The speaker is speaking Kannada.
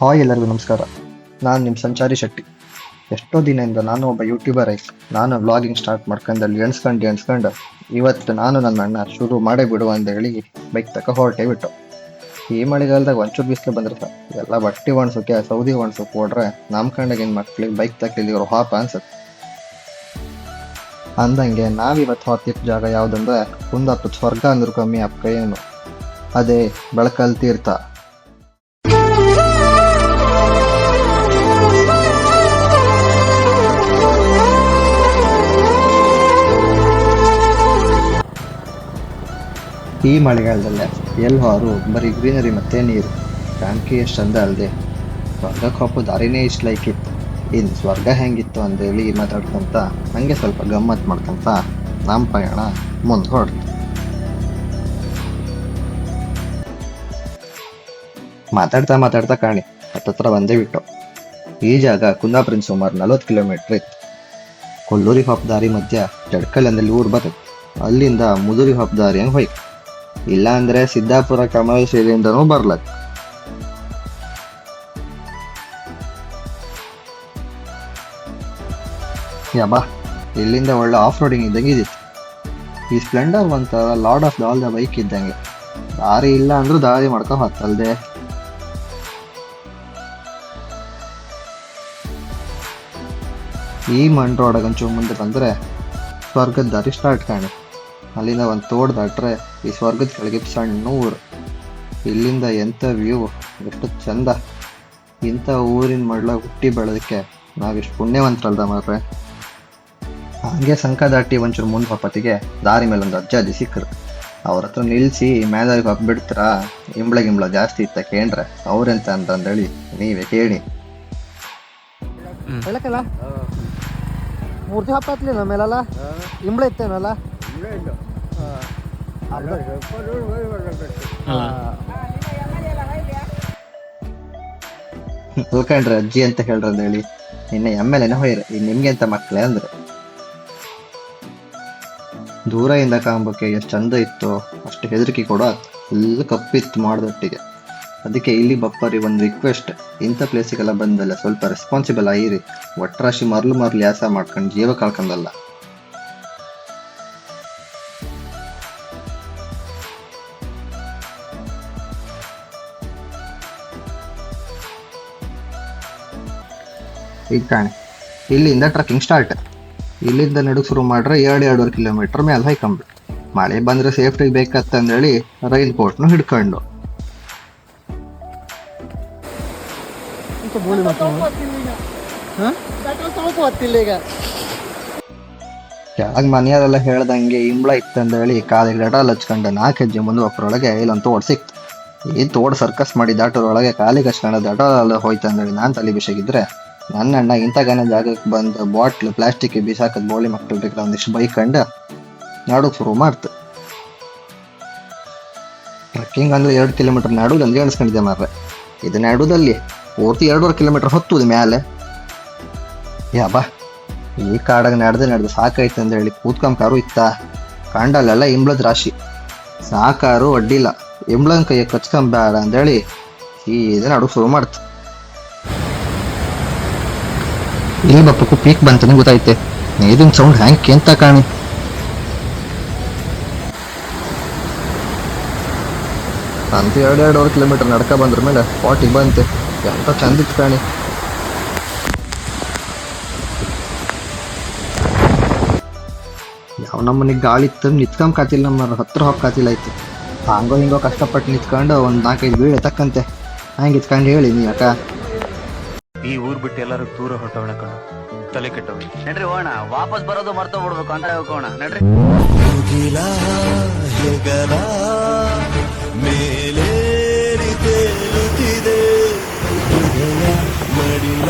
ಹಾಯ್ ಎಲ್ಲರಿಗೂ ನಮಸ್ಕಾರ. ನಾನು ನಿಮ್ಮ ಸಂಚಾರಿ ಶೆಟ್ಟಿ. ಎಷ್ಟೋ ದಿನದಿಂದ ನಾನು ಒಬ್ಬ ಯೂಟ್ಯೂಬರ್ ಆಯ್ತು ನಾನು ವ್ಲಾಗಿಂಗ್ ಸ್ಟಾರ್ಟ್ ಮಾಡ್ಕೊಂಡಲ್ಲಿ ಎಣ್ಸ್ಕೊಂಡು ಎಣ್ಸ್ಕೊಂಡು ಇವತ್ತು ನಾನು ನನ್ನ ಅಣ್ಣ ಶುರು ಮಾಡೇ ಬಿಡು ಅಂತ ಹೇಳಿ ಬೈಕ್ ತಕ ಹೊರಟೇ ಬಿಟ್ಟು. ಈ ಮಳೆಗಾಲದಾಗ ಒಂಚೂರು ಬಿಸಿಲು ಬಂದಿರ್ತ ಎಲ್ಲ ಬಟ್ಟೆ ಒಣಸೋಕೆ, ಸೌದಿ ಒಣಸೋಕೆ ಹೊಡ್ರೆ ನಮ್ಮ ಏನು ಮಕ್ಳಿಗೆ ಬೈಕ್ ತಕ್ಲಿದ್ರು ಹಾಪ ಅನ್ಸುತ್ತೆ ಅಂದಂಗೆ ನಾವಿವತ್ತು ಹೊತ್ತಿದ್ದ ಜಾಗ ಯಾವುದಂದ್ರೆ ಕುಂದಾಪುರ ಸ್ವರ್ಗ ಅಂದ್ರೂ ಕಮ್ಮಿ ಅಪ್ಪ ಏನು ಅದೇ ಬೆಳಕಲ್ ತೀರ್ಥ. ಈ ಮಳೆಗಾಲದಲ್ಲೇ ಎಲ್ಲಿ ಹೋರು ಬರೀ ಗ್ರೀನರಿ ಮತ್ತೆ ನೀರು. ಕಾಣಿಕೆ ಎಷ್ಟು ಅಂದ ಅಲ್ಲದೆ ಸ್ವರ್ಗಕ್ಕೆ ಹೋಗೋ ದಾರಿನೇ ಇಷ್ಟು ಲೈಕ್ ಇತ್ತು. ಇನ್ನು ಸ್ವರ್ಗ ಹೆಂಗಿತ್ತು ಅಂತೇಳಿ ಮಾತಾಡ್ಕೊಂತ, ಹಂಗೆ ಸ್ವಲ್ಪ ಗಮ್ಮತ್ ಮಾಡ್ಕೊಂತ ನಮ್ಮ ಪಯಣ ಮುಂದೆ ಹೊರಡ್ತು ಮಾತಾಡ್ತಾ ಮಾತಾಡ್ತಾ ಕಾಣಿ, ಹತ್ತತ್ರ ಬಂದೇ ಬಿಟ್ಟು. ಈ ಜಾಗ ಕುಂದಾಪುರಿನ ಸುಮಾರು ನಲವತ್ತು ಕಿಲೋಮೀಟ್ರ್ ಇತ್ತು. ಕೊಲ್ಲೂರಿ ಹಾಪ್ ದಾರಿ ಮಧ್ಯ ಜಡ್ಕಲ್ ಅಂದಲ್ಲಿ ಊರು ಬರ್ತದೆ ಅಲ್ಲಿಂದ ಮುದುರಿ ಹಾಪ್ ದಾರಿ ಹಂಗೆ ಹೋಯ್ತು. ಇಲ್ಲ ಅಂದ್ರೆ ಸಿದ್ದಾಪುರ ಕಮಲಶಿಲೆಯಿಂದನೂ ಬರ್ಲಕ್ ಬಾ, ಇಲ್ಲಿಂದ ಒಳ್ಳೆ ಆಫ್ ರೋಡಿಂಗ್ ಇದ್ದಂಗೆ ಇದ್ದಿತ್ತು ಈ ಸ್ಪ್ಲೆಂಡರ್ ಒಂಥರ lord of all the bike ಇದ್ದಂಗೆ. ದಾರಿ ಇಲ್ಲ ಅಂದ್ರೂ ದಾರಿ ಮಾಡ್ಕೊಂಡು ಹತ್ತಲ್ದೆ. ಈ ಮಣ್ ರೋಡಾಗ ಮುಂದೆ ಬಂದರೆ ಸ್ವರ್ಗದ ದಾರಿ ಸ್ಟಾರ್ಟ್ ಕಾಣಿ. ಅಲ್ಲಿಂದ ಒಂದು ತೋಡ್ ದಾಟ್ರೆ ಈ ಸ್ವರ್ಗದ ಕೆಳಗೆ ಸಣ್ಣ ಊರು ಇಲ್ಲಿಂದ ಎಂಥ ವ್ಯೂ, ಎಷ್ಟು ಚಂದ. ಇಂಥ ಊರಿನ ಮಡ್ಲ ಹುಟ್ಟಿ ಬೆಳೆದಕ್ಕೆ ನಾವಿಷ್ಟು ಪುಣ್ಯವಂತರಲ್ದ ಮಾರ್ರೆ. ಹಾಗೆ ಸಂಕ ದಾಟಿ ಒಂಚೂರು ಮುಂದೆ ಪಾಪತಿಗೆ ದಾರಿ ಮೇಲೆ ಒಂದು ಅಜ್ಜಾಜಿ ಸಿಕ್ಕರು ಅವ್ರ ಹತ್ರ ನಿಲ್ಲಿಸಿ ಮೇದಾರಿಗೆ ಹೋಗಿ ಬಿಡ್ತೀರಾ ಇಂಬ್ಳ ಗಿಂಬ್ಳ ಜಾಸ್ತಿ ಇತ್ತ ಕೇಂದ್ರ. ಅವ್ರೆಂತ ಹೇಳಿ ನೀವೇ ಕೇಳಿ. ಹೇಳಕ್ಕಲ್ಲ ಮೂರ್ತಿ ಹಬ್ಬ ಮೇಲಲ್ಲ? ಇಂಬ್ಳ ಇತ್ತೇನಲ್ಲ? ತಿಳ್ಕೊಂಡ್ರೆ ಅಜ್ಜಿ ಅಂತ ಹೇಳ್ರ ಅಂತ ಹೇಳಿ. ನಿನ್ನೆ ಎಮ್ಮೆಲೆನೆ ಹೋಯ್ರ. ಇನ್ ನಿಮ್ಗೆ ಅಂತ ಮಕ್ಳೆ ಅಂದ್ರೆ. ಇಂದ ಕಾಂಬಕ್ಕೆ ಎಷ್ಟು ಚಂದ ಇತ್ತು, ಅಷ್ಟು ಹೆದರಿಕೆ ಕೊಡೋ ಫುಲ್ ಕಪ್ಪಿತ್ತು ಮಾಡ್ದೊಟ್ಟಿಗೆ. ಅದಕ್ಕೆ ಇಲ್ಲಿ ಬಪ್ಪರಿ ಒಂದು ರಿಕ್ವೆಸ್ಟ್ ಇಂಥ ಪ್ಲೇಸಿಗೆಲ್ಲ ಬಂದಲ್ಲ, ಸ್ವಲ್ಪ ರೆಸ್ಪಾನ್ಸಿಬಲ್ ಆಗಿರಿ ಒಟ್ಟರಾಶಿ ಮರಲು ಮರ್ಲು ಯಾಸ ಮಾಡ್ಕೊಂಡು ಜೀವ ಕಳ್ಕೊಂಡಲ್ಲ ಈಗ ಕಾಣಿ ಇಲ್ಲಿಂದ ಟ್ರಕ್ಕಿಂಗ್ ಸ್ಟಾರ್ಟ್ ಇಲ್ಲಿಂದ ನಡುಕ್ಕೆ ಶುರು ಮಾಡ್ರೆ ಎರಡು, ಎರಡೂವರೆ ಕಿಲೋಮೀಟರ್ ಮೇಲೆ ಹೈಕಂಬಿ. ಮಳೆ ಬಂದರೆ ಸೇಫ್ಟಿಗೆ ಬೇಕತ್ತಂದೇಳಿ ರೈನ್ ಕೋಟ್ನು ಹಿಡ್ಕೊಂಡು. ಕೆಳಗೆ ಮನೆಯವರೆಲ್ಲ ಹೇಳ್ದಂಗೆ ಇಂಬ್ಳ ಇತ್ತಂದೇಳಿ ಕಾಲಿಗೆ ಡಟಾಲ್ ಹಚ್ಕೊಂಡು ನಾಲ್ಕು ಹೆಜ್ಜೆ ಮುಂದೆ ಒಬ್ಬರೊಳಗೆ ಇಲ್ಲೊಂದು ತೋಡ್ ಸಿಕ್ತು. ಈ ತೋಡ್ ಸರ್ಕಸ್ ಮಾಡಿ ದಾಟೋರೊಳಗೆ ಕಾಲಿಗೆ ಹಚ್ಕೊಂಡು ದಟಾಲ್ ಹೋಯ್ತಂದೇಳಿ ನಾನು ತಲೆ ಬಿಸಾಗಿದ್ರೆ ನನ್ನ ಅಣ್ಣ ಇಂಥ ಗನ ಜಾಗಕ್ಕೆ ಬಂದು ಬಾಟ್ಲ್ ಪ್ಲಾಸ್ಟಿಕ್ ಬಿಸಾಕದ್ ಬೋಳಿ ಮಕ್ಕಳಿಗೆ ಒಂದಿಷ್ಟು ಬೈಕಂಡು ನಾಡೋಕೆ ಶುರು ಮಾಡ್ತು. ಟ್ರೆಕ್ಕಿಂಗ್ ಅಂದ್ರೆ ಎರಡು ಕಿಲೋಮೀಟರ್ ನಾಡೋದು ಅಂದ್ರೆ ಎಣಿಸ್ಕೊಂಡಿದ್ದೆ ಮಾರ್ರೆ. ಇದು ನಾಡೋದಲ್ಲಿ ಪೂರ್ತಿ ಎರಡೂವರೆ ಕಿಲೋಮೀಟರ್ ಹೊತ್ತುದು ಮ್ಯಾಲೆ. ಯಾಬಾ ಈ ಕಾಡಾಗ ನಡೆದು ನಡೆದು ಸಾಕಾಯ್ತು ಅಂತ ಹೇಳಿ ಕೂತ್ಕಂ ಕಾರು ಇತ್ತ? ಕಾಂಡಲ್ಲೆಲ್ಲ ಇಂಬ್ಳದ ರಾಶಿ. ಸಾಕಾರು ಅಡ್ಡಿಲ್ಲ. ಇಂಬ್ಳನ್ ಕೈ ಕಚ್ಕೊಂಬೇಡ ಈ ಇದು ನಡು ಶುರು ಮಾಡ್ತು. ಇಲ್ಲಿ ಬಪ್ಪಕ್ಕೂ ಪೀಕ್ ಬಂತಾನೆ ಗೊತ್ತಾಯ್ತೆ. ನೀರಿನ ಸೌಂಡ್ ಹ್ಯಾಂಗೆ ಕೆಂತ ಕಾಣಿ. ಅಂತ ಎರಡು ಎರಡೂವರೆ ಕಿಲೋಮೀಟರ್ ನಡ್ಕ ಬಂದ್ರ ಮೇಲೆ ಸ್ಪಾಟಿಗೆ ಬಂತೆ. ಎಂತ ಚಂದ ಇತ್ತು ಕಾಣಿ. ಯಾವ ನಮ್ಮನಿಗೆ ಗಾಳಿ ತಂದು ನಿತ್ಕೊಂಡ್ ಕಾತಿಲ್ಲ ನಮ್ಮ ಹತ್ರ ಹೋಗಿ ಕಾತಿಲ್ಲ ಆಯ್ತು. ಹಂಗೋ ಹಿಂಗೋ ಕಷ್ಟಪಟ್ಟು ನಿತ್ಕೊಂಡು ಒಂದು ನಾಲ್ಕೈದು ಬೀಳೆ ತಕ್ಕಂತೆ ಹಂಗೆ ಇತ್ಕೊಂಡು ಹೇಳಿ ನೀ ಅಕ್ಕ? ಈ ಊರ್ ಬಿಟ್ಟು ಎಲ್ಲರೂ ದೂರ ಹೊರಟವಣ ಕಣ ತಲೆ ಕೆಟ್ಟವ ನಡ್ರಿ ಹೋಗೋಣ ವಾಪಸ್ ಬರೋದು ಮರ್ತೋ ಬಿಡ್ಬೇಕು ಅಂತ ಹೋಗೋಣ ನಡ್ರಿ. ಮೇಲೇರಿ ತೇಲುತ್ತಿದೆ. ಮಡಿಲ